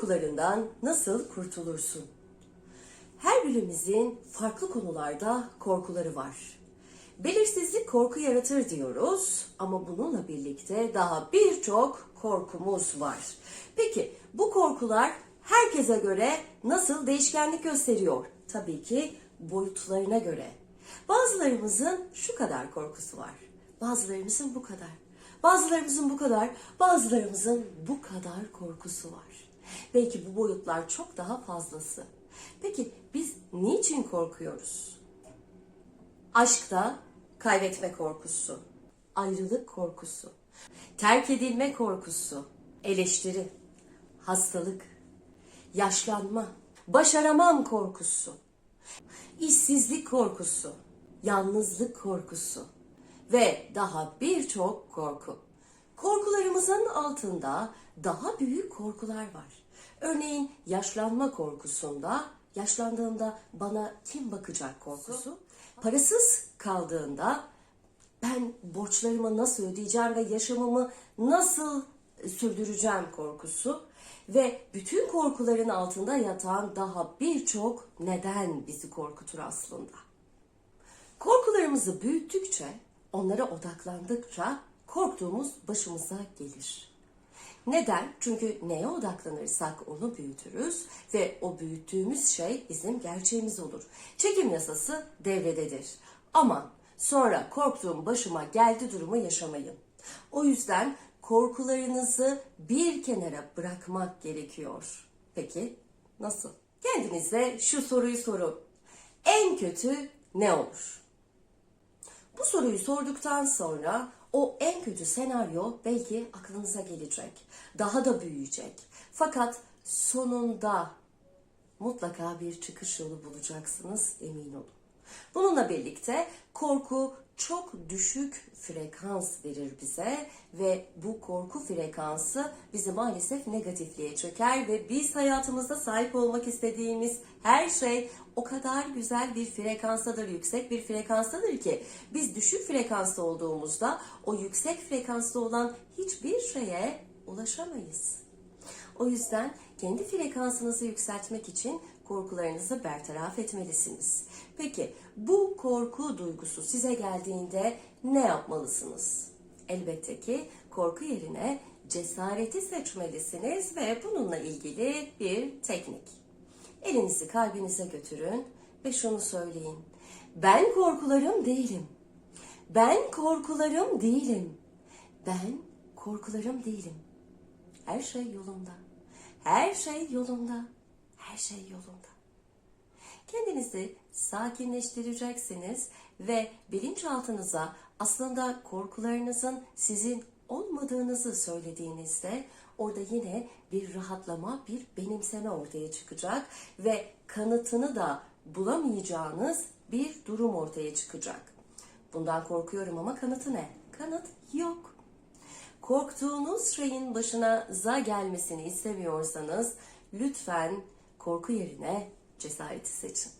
Korkularından nasıl kurtulursun? Her birimizin farklı konularda korkuları var. Belirsizlik korku yaratır diyoruz ama bununla birlikte daha birçok korkumuz var. Peki bu korkular herkese göre nasıl değişkenlik gösteriyor? Tabii ki boyutlarına göre. Bazılarımızın şu kadar korkusu var. Bazılarımızın bu kadar. Bazılarımızın bu kadar, bazılarımızın bu kadar korkusu var. Belki bu boyutlar çok daha fazlası. Peki biz niçin korkuyoruz? Aşkta kaybetme korkusu, ayrılık korkusu, terk edilme korkusu, eleştiri, hastalık, yaşlanma, başaramam korkusu, işsizlik korkusu, yalnızlık korkusu ve daha birçok korku. Korkularımızın altında daha büyük korkular var. Örneğin yaşlanma korkusunda, yaşlandığımda bana kim bakacak korkusu, parasız kaldığında ben borçlarımı nasıl ödeyeceğim ve yaşamımı nasıl sürdüreceğim korkusu ve bütün korkuların altında yatan daha birçok neden bizi korkutur aslında. Korkularımızı büyüttükçe, onlara odaklandıkça korktuğumuz başımıza gelir. Neden? Çünkü neye odaklanırsak onu büyütürüz ve o büyüttüğümüz şey bizim gerçeğimiz olur. Çekim yasası devrededir. Ama sonra korktuğum başıma geldi durumu yaşamayın. O yüzden korkularınızı bir kenara bırakmak gerekiyor. Peki nasıl? Kendinize şu soruyu sorun. En kötü ne olur? Bu soruyu sorduktan sonra o en kötü senaryo belki aklınıza gelecek. Daha da büyüyecek. Fakat sonunda mutlaka bir çıkış yolu bulacaksınız emin olun. Bununla birlikte korku çok düşük frekans verir bize ve bu korku frekansı bizi maalesef negatifliğe çöker ve biz hayatımızda sahip olmak istediğimiz her şey o kadar güzel bir frekanstadır, yüksek bir frekanstadır ki biz düşük frekansta olduğumuzda o yüksek frekansta olan hiçbir şeye ulaşamayız. O yüzden kendi frekansınızı yükseltmek için korkularınızı bertaraf etmelisiniz. Peki bu korku duygusu size geldiğinde ne yapmalısınız? Elbette ki korku yerine cesareti seçmelisiniz ve bununla ilgili bir teknik. Elinizi kalbinize götürün ve şunu söyleyin. Ben korkularım değilim. Ben korkularım değilim. Ben korkularım değilim. Her şey yolunda. Her şey yolunda. Her şey yolunda. Kendinizi sakinleştireceksiniz ve bilinçaltınıza aslında korkularınızın sizin olmadığınızı söylediğinizde orada yine bir rahatlama, bir benimseme ortaya çıkacak ve kanıtını da bulamayacağınız bir durum ortaya çıkacak. Bundan korkuyorum ama kanıtı ne? Kanıt yok. Korktuğunuz şeyin başınıza gelmesini istemiyorsanız lütfen korku yerine cesareti seçin.